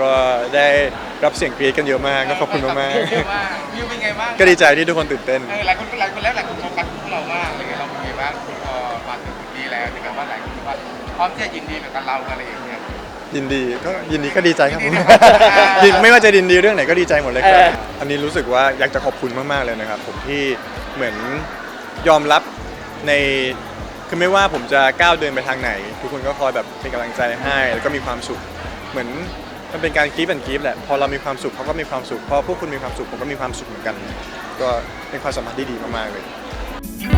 ก็ได้รับเสียงกรี๊ดกันเยอะมากก็ขอบคุณมากเยอะมากวิวเป็นไงบ้างๆก็ดีใจที่ทุกคนตื่นเต้น เออหลายคนหลายคนแล้วหลายคนโฟกัสพวกเรามากอะไรเงี้ยเราเป็นไงบ้างพอมาถึงจุดนี้แล้วที่แบบว่าหลายคนบอกว่าพร้อมที่จะยินดีกับเราอะไรอย่างเงี้ย ยินดีก็ยินดีก็ดีใจครับผมยินดีครับยินไม่ว่าจะยินดีเรื่องไหนก็ดีใจหมดเลยครับ เออ อันนี้รู้สึกว่าอยากจะขอบคุณมาก ๆ เลยนะครับ ผมที่เหมือนยอมรับในคือไม่ว่าผมจะก้าวเดินไปทางไหน ทุกคนก็คอยแบบเป็นกำลังใจให้ แล้วก็มีความสุข เหมือนมันเป็นการกีฟแอนกีฟแหละพอเรามีความสุขเขาก็มีความสุขพอพวกคุณมีความสุขผมก็มีความสุขเหมือนกัน ก็เป็นความสัมพันธ์ที่ดีมากๆเลย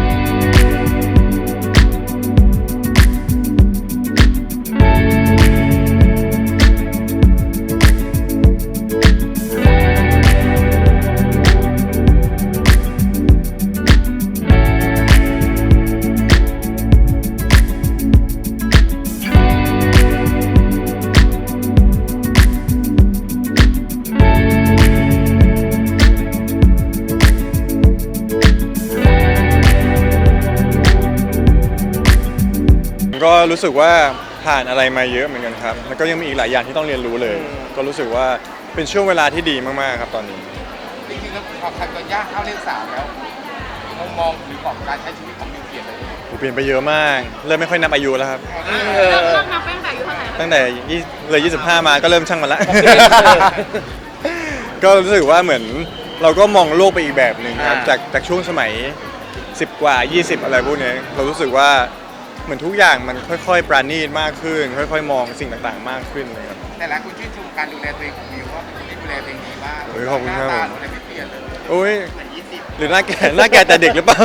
รู้สึกว่าผ่านอะไรมาเยอะเหมือนกันครับ แล้วก็ยังมีอีกหลายอย่างที่ต้องเรียนรู้เลย ก็รู้สึกว่าเป็นช่วงเวลาที่ดีมากๆครับตอนนี้ จริงๆแล้วพอคันตัวย่างเข้าเลขสามแล้วมุมมองหรือของการใช้ชีวิตของมิวเปลี่ยนไปเลยโอ้เปลี่ยนไปเยอะมาก เริ่มไม่ค่อยนับอายุแล้วครับ เออ เริ่มเริ่มนับตั้งแต่อายุเท่าไหร่คะตั้งแต่ยี่เลย 25 มาก็เริ่มช่างมันละ ก็รู้สึกว่าเหมือนเราก็มองโลกไปอีกแบบหนึ่งครับ อ่า จากจากช่วงสมัย 10 กว่า 20 อะไรพวกเนี้ยเรารู้สึกว่า เหมือนทุกอย่างมันค่อยๆ ปราณีตมากขึ้น ค่อย ๆ มองสิ่งต่างๆ มากขึ้นเลยครับแต่หลายคนชื่นชมการดูแลตัวเองของมิวว่าเป็นคนที่ดูแลตัวเองดีมากโอ้ยขอบคุณหครัน้าบตาอะไรไม่เปลี่ยนเลยโอ้ยเหมือนยี่สิบหรือหน้าแก่หน้าแก่แต่เด็กหรือเปล่า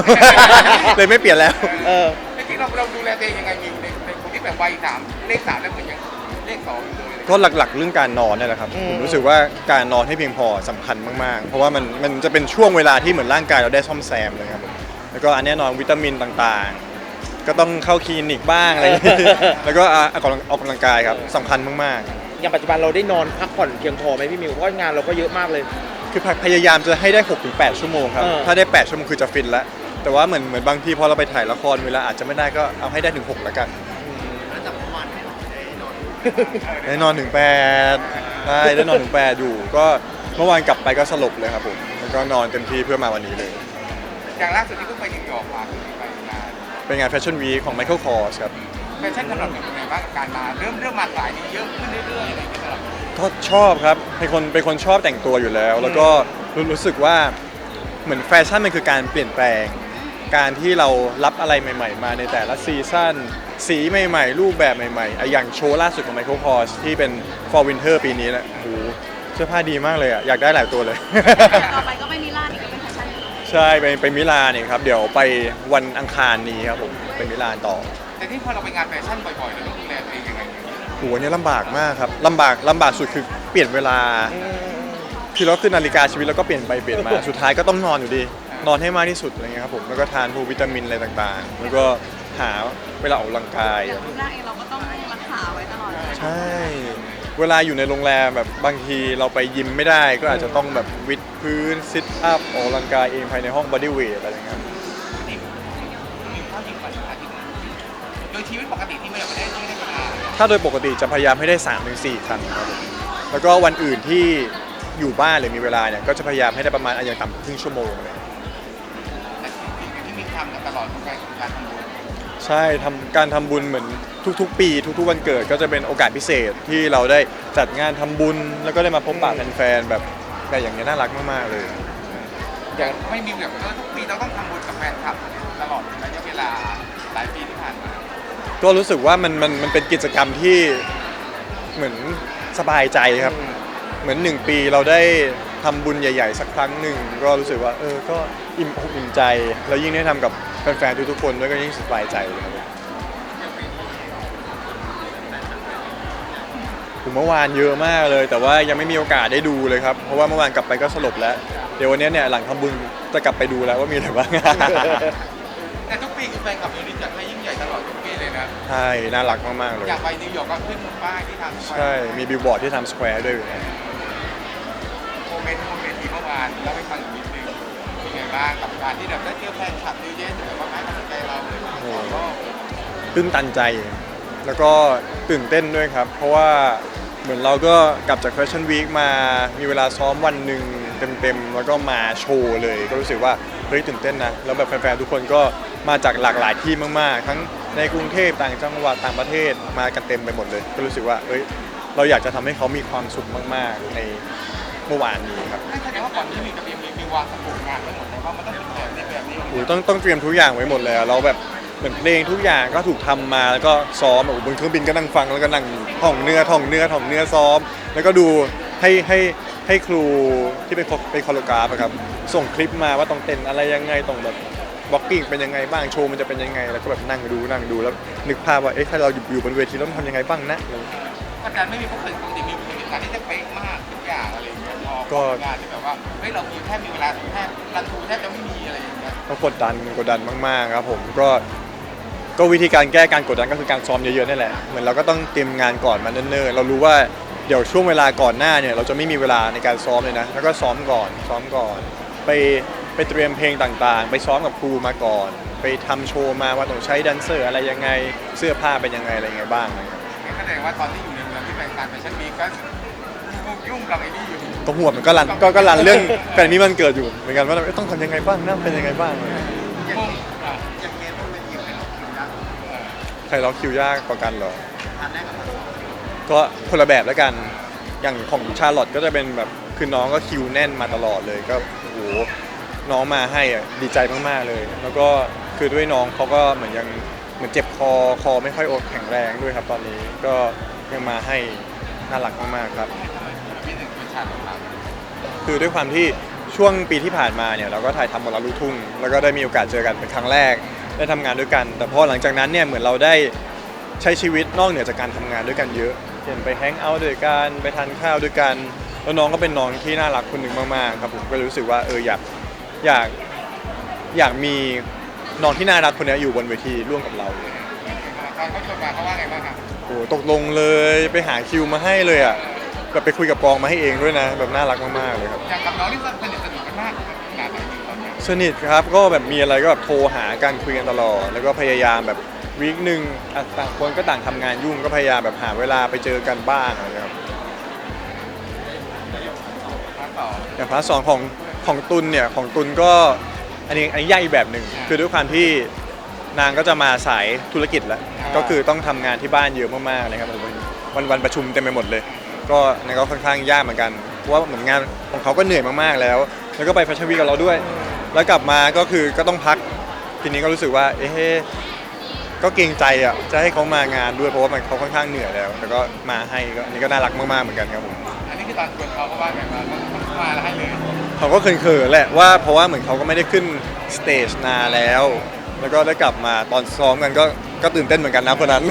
เลยไม่เปลี่ยนแล้ว เออ จริงๆเราเราดูแลตัวเองยังไงมิวในในคนที่แบบวัยสามเลขสามแล้วเหมือนยังเลขสองอยู่เลยก็หลักๆ เรื่องการนอนเนี่ยแหละครับอืม ผมรู้สึกว่าการนอนให้เพียงพอสำคัญมากๆ เพราะว่ามันมันจะเป็นช่วงเวลาที่เหมือนร่างกายเราได้ซ่อมแซมเลยครับผมแล้วก็อันแน่นอนวิตามินต่างๆ ก็ต้องเข้าคลินิกบ้างอะไรอย่างงี้แล้วก็อะออกกำลังออกกำลังกายครับสำคัญมากอย่างปัจจุบันเราได้นอนพักผ่อนเพียงพอไหมพี่มิวเพราะงานเราก็เยอะมากเลย ๆ คือพยายามจะให้ได้ 6-8 ชั่วโมงครับ เออ ถ้าได้ 8 ชั่วโมงคือจะฟินแล้วแต่ว่าเหมือนเหมือนบางทีพอเราไปถ่ายละครเวลาอาจจะไม่ได้ก็เอาให้ได้ถึง6แล้วกันได้นอนถึง8ได้ได้นอนถึง8อยู่ก็เมื่อวานกลับไปก็สลบเลยครับผมแล้วก็นอนเต็มที่เพื่อมาวันนี้เลย อย่างล่าสุดที่เพิ่งไปนิวยอร์กมาคือไปงาน เป็นงานแฟชั่นวีของ Michael Kors ครับ แฟชั่นสำหรับมิวเป็นไงบ้างกับการมาเริ่มเริ่มมาสายนี้เยอะขึ้นเรื่อยๆอะไรอย่างเงี้ยสำหรับมิวก็ชอบครับเป็นคนเป็นคนชอบแต่งตัวอยู่แล้ว แล้วก็รู้รู้สึกว่าเหมือนแฟชั่นมันคือการเปลี่ยนแปลง การที่เรารับอะไรใหม่ ๆ มาในแต่ละซีซั่นสีใหม่ๆ รูปแบบใหม่ๆอะอย่างโชว์ล่าสุดของ Michael Kors ที่เป็น Fall Winter ปีนี้แหละโอ้โหเสื้อผ้าดีมากเลยอะอยากได้หลายตัวเลย ต่อไปก็ไป ใช่ไปไปมิลานเนี่ยครับ เดี๋ยวไปวันอังคารนี้ครับผมไปมิลานต่อแต่ที่พอเราไปงานแฟชั่นบ่อยๆเราต้องดูแลตัวเองยังไงเนี่ยโหอันนี้ลำบากมากครับลำบากลำบากสุดคือเปลี่ยนเวลา คือเราคือนาฬิกาชีวิตเราก็เปลี่ยนไปเปลี่ยนมา สุดท้ายก็ต้องนอนอยู่ดี นอนให้มากที่สุดอะไรเงี้ยครับผมแล้วก็ทานพวกวิตามินอะไรต่างๆ แล้วก็หาเวลาออกกำลังกายอย่างรูปร่างเองเราก็ต้องรักษาไว้ตลอดเลย ใช่ เวลาอยู่ในโรงแรมแบบบางทีเราไปยิมไม่ได้ก็อาจจะต้องแบบวิดพื้นซิทอัพออกกำลังกายเองภายในห้องบอดี้เวทอะไรเงี้ยมีข้าวยิงก่าทิตย์หนึงโดยชีวิตปกติที่ไม่ได้ไม่ได้ไม่ได้เวลาถ้าโดยปกติจะพยายามให้ได้ 3-4 ครั้งครับผมแล้วก็วันอื่นที่อยู่บ้านหรือมีเวลาเนี่ยก็จะพยายามให้ได้ประมาณอย่างต่ำครึ่งชั่วโมงเลยแต่สิ่งที่มีทำกันตลอดของการของการทำ ใช่ทำการทำบุญเหมือนทุกๆ ปี ทุกๆ วันเกิดก็จะเป็นโอกาสพิเศษที่เราได้จัดงานทำบุญแล้วก็ได้มาพบปะแฟนๆแบบแบบอย่างนี้ยน่ารักมากๆเลย อย่างไม่มีแบบเออทุกปีเราต้องทำบุญกับแฟนคลับตลอดระยะเวลาหลายปีที่ผ่านมาก็รู้สึกว่ามันมันมันเป็นกิจกรรมที่เหมือนสบายใจครับ เหมือนหนึ่งปีเราได้ทำบุญใหญ่ ๆ สักครั้งหนึ่งก็รู้สึกว่าเออก็อิ่มอกอิ่มใจ แล้วยิ่งได้ทำกับ แฟนๆทุกๆคนด้วยก็ยิ่งสบายใจเลยครับผมเมื่อวานเยอะมากเลย แต่ว่ายังไม่มีโอกาสได้ดูเลยครับเพราะว่าเมื่อวานกลับไปก็สลบแล้ว เดี๋ยววันนี้เนี่ยหลังทำบุญจะกลับไปดูแล้วว่ามีอะไรบ้าง แต่ทุกปีคือแฟนคลับยูนิตจัดให้ยิ่งใหญ่ตลอดทุกปีเลยนะ ใช่น่ารักมากๆเลย อยากไปนิวยอร์กก็ขึ้นป้ายที่ทำใช่มีบิลบอร์ดที่ทำสแควร์ด้วยโมเมนต์โมเมนต์ที่เมื่อวานเล่าให้ฟังอีกนิดนึงเป็นไง บ้างกับการที่แบบได้เจอแฟนคลับเยอะแยะแต่ว่าให้กำลังใจเราเลยมาขอรอบตื้นตันใจ แล้วก็ตื่นเต้นด้วยครับ เพราะว่าเหมือนเราก็กลับจากแฟชั่นวีคมามีเวลาซ้อมวันหนึ่งเต็มๆ แล้วก็มาโชว์เลย ก็รู้สึกว่าเฮ้ยตื่นเต้นนะ แล้วแบบแฟนๆ ทุกคนก็มาจากหลากหลายที่มากๆ ทั้งในกรุงเทพต่างจังหวัดต่างประเทศมากันเต็มไปหมดเลย ก็รู้สึกว่าเฮ้ยเราอยากจะทำให้เขามีความสุขมากๆ ใน เมื่อวานนี้ครับนั่นแสดงว่าก่อนที่มีกับมีมีวางสมุดงานไว้หมดเลยว่ามันต้องเป็นแบบนี้แบบนี้โอ้ยต้องต้องเตรียมทุกอย่างไว้หมดเลยอะเราแบบเหมือนเพลงทุกอย่างก็ถูกทำมาแล้วก็ซ้อมแบบบนเครื่องบินก็นั่งฟังแล้วก็นั่งท่องเนื้อท่องเนื้อท่องเนื้อซ้อม แล้วก็ดูให้ให้ให้ครูที่เป็นเป็นคอโรกราฟอะครับส่งคลิปมาว่าต้องเต้นอะไรยังไงต้องแบบบล็อกกิ้งเป็นยังไงบ้างโชว์มันจะเป็นยังไงแล้วก็แบบนั่งดูนั่งดูแล้วนึกภาพว่าเอ๊ะถ้าเราอยู่อยู่บนเวทีแล้วต้องทำยังไงบ้างนะอะไรอย่างเงี้ยอาจารย์ไม่มีพวกเคยปกติมีเป็น การที่จะเป๊ะมากทุกอย่างอะไรอย่างเงี้ยพอก็งานที่แบบว่าเฮ้ยเรามีแค่มีเวลาแค่รันทูแทบจะไม่มีอะไรอย่างเงี้ยก็กดดันกดดันมากๆครับผมก็ก็วิธีการแก้การกดดันก็คือการซ้อมเยอะๆนี่แหละเหมือนเราก็ต้องเตรียมงานก่อนมาเนิ่นๆเรารู้ว่าเดี๋ยวช่วงเวลาก่อนหน้าเนี่ยเราจะไม่มีเวลาในการซ้อมเลยนะแล้วก็ซ้อมก่อนซ้อมก่อน ไปไปเตรียมเพลงต่างๆ ไปซ้อมกับครูมาก่อน ไปทำโชว์มาว่าต้องใช้แดนเซอร์อะไรยังไงเสื้อผ้าเป็นยังไงอะไรยังไงบ้างนะครับ งั้นแสดงว่าตอนที่อยู่ในเมือ งที่เป็นการแฟชั่นวีคก็ยุ่งกับไอ้นี่อยู่ก็หัวมันก็รันก็ก็รันเรื่องแฟนนี้มันเกิดอยู่เหมือนกันว่าเอ้ยต้องทำยังไงบ้างนะเป็นยังไงบ้างอะไรอย่างเงี้ยอย่างนี้อย่างเงี้ยต้องเป็นอยู่ในเราคิวนะใครล็อกคิวยากกว่ากันเหรอก็คนละแบบแล้วกันอย่างของชาร์ลอตก็จะเป็นแบบคือน้องก็คิวแน่นมาตลอดเลยก็โอ้โหน้องมาให้อะดีใจมากๆเลย แล้วก็คือด้วยน้องเขาก็เหมือนยังเหมือนเจ็บคอคอไม่ค่อยโอแข็งแรงด้วยครับตอนนี้ก็ ยังมาให้น่ารักมากๆครับ พี่ถึงเป็นชาติของเราคือด้วยความที่ช่วงปีที่ผ่านมาเนี่ยเราก็ถ่ายทำหมดแล้วลูกทุ่ง แล้วก็ได้มีโอกาสเจอกันเป็นครั้งแรก ได้ทำงานด้วยกัน แต่พอหลังจากนั้นเนี่ยเหมือนเราได้ใช้ชีวิตนอกเหนือจากการทำงานด้วยกันเยอะเช่นไปแฮงเอาท์ด้วยกันไปทานข้าวด้วยกันแล้วน้องก็เป็นน้องที่น่ารักคนหนึ่งมากๆครับผมก็เลยรู้สึกว่าเอออยากอยากอยากมีน้องที่น่ารักคนเนี้ยอยู่บนเวทีร่วมกับเราเลยตอนเขาชวนมาเขาว่าไงบ้างครับ โอ้ตกลงเลยไปหาคิวมาให้เลยอะแบบไปคุยกับกองมาให้เองด้วยนะ แบบน่ารักมากๆเลยครับอย่างกับน้องที่สนิทสนิทกันมากขนาดไหนอยู่ตอนเนี้ยสนิทครับก็แบบมีอะไรก็แบบโทรหากันคุยกันตลอด แล้วก็พยายามแบบวีคหนึ่งอะต่างคนก็ต่างทำงานยุ่งก็พยายามแบบหาเวลาไปเจอกันบ้างอะไรครับมาต่ออย่างพาร์ทสองของของตุนเนี่ยของตุนก็อันนี้อันนี้ยากอีกแบบหนึ่งคือด้วยความที่ นางก็จะมาสายธุรกิจแล้ว ก็คือต้องทำงานที่บ้านเยอะมากๆเลยครับวันวันวันประชุมเต็มไปหมดเลย ก็นั่นก็ค่อนข้างยากเหมือนกัน เพราะว่าเหมือนงานของเขาก็เหนื่อยมากๆแล้ว แล้วก็ไปแฟชั่นวีคกับเราด้วย แล้วกลับมาก็คือก็ต้องพัก ทีนี้ก็รู้สึกว่า เอ๊ะก็เกรงใจอะ จะให้เขามางานด้วยเพราะว่ามันเขาค่อนข้างเหนื่อยแล้วแล้วก็มาให้ก็อันนี้ก็น่ารักมากๆเหมือนกันครับผม อันนี้คือตอนชวนเขาเขาว่าไงบ้างเขามาแล้วให้เลย เขาก็เขินๆแหละว่าเพราะว่าเหมือนเขาก็ไม่ได้ขึ้นสเตจนานแล้ว แล้วก็ได้กลับมาตอนซ้อมกันก็ก็ตื่นเต้นเหมือนกันนะคนนั้น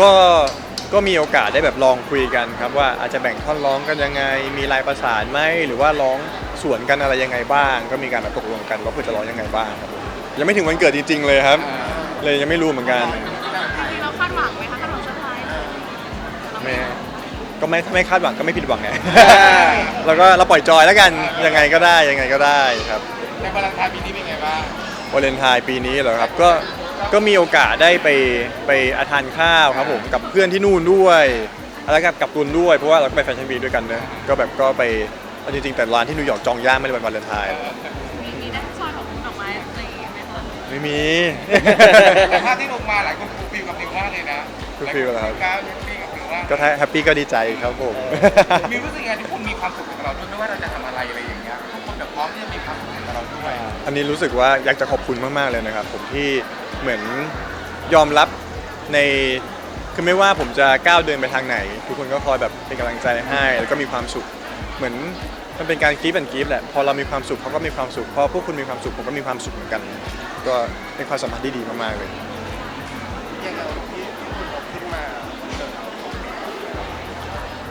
ก็ก็มีโอกาสได้แบบลองคุยกันครับว่าอาจจะแบ่งท่อนร้องกันยังไง มีลายประสานไหมหรือว่าร้องสวนกันอะไรยังไงบ้าง ก็มีการแบบตกลงกันว่าเพื่อจะร้องยังไงบ้างครับผมยังไม่ถึงวันเกิดจริงๆเลยครับ เลยยังไม่รู้เหมือนกัน จริงๆเราคาดหวังไหมคะคาดหวังเซอร์ไพรส์เราไม่ ก็ไม่ถ้าไม่คาดหวังก็ไม่ผิดหวังไง แล้วก็เราปล่อยจอยแล้วกันยังไงก็ได้ยังไงก็ได้ครับในวาเลนไทน์ปีนี้เป็นไงบ้างวาเลนไทน์ปีนี้เหรอครับก็ก็มีโอกาสได้ไปไปอาทานข้าวครับผมกับเพื่อนที่นู่นด้วยแล้วกับกับตุนด้วยเพราะว่าเราก็ไปแฟชั่นวีคด้วยกันเนอะก็แบบก็ไปเอาจริงๆแต่ร้านที่นิวยอร์กจองย่างไม่ได้วันวาเลนไทน์มีมีได้ซอยของดอกไม้อะไรอย่างเงี้ยไหมคะไม่มีแต่ภาพที่ลงมาหลายคนฟูลฟิลกับมิวมากเลยนะฟูลฟิลเหรอครับ ก้าวฟูลฟิลกับมิวมากก็ถ้าแฮปปี้ก็ดีใจครับผมมิวรู้สึกยังไงที่คุณมีความสุขกับเราด้วยไม่ว่าเราจะทำอะไรอะไรอย่างเงี้ยทุกคนแบบพร้อมที่จะมีความสุขกับเราด้วย อันนี้รู้สึกว่าอยากจะขอบคุณมาก ๆ เลยนะครับ ผมที่เหมือนยอมรับในคือไม่ว่าผมจะก้าวเดินไปทางไหน ทุกคนก็คอยแบบเป็นกำลังใจให้ แล้วก็มีความสุขเหมือนมันเป็นการกีฟแอนกีฟแหละพอเรามีความสุขเขาก็มีความสุขพอพวกคุณมีความสุขผมก็มีความสุขเหมือนกัน ก็เป็นความสัมพันธ์ที่ดีมากๆเลย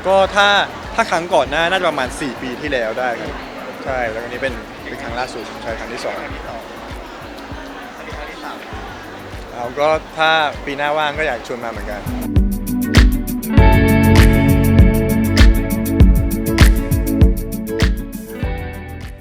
ก็ถ้าถ้าครั้งก่อนหน้าน่าจะประมาณ 4 ปีที่แล้วได้ครับใช่แล้วอันนี้เป็นเป็นครั้งล่าสุดใช่ครั้งที่สองแล้วก็ถ้าปีหน้าว่างก็อยากชวนมาเหมือนกัน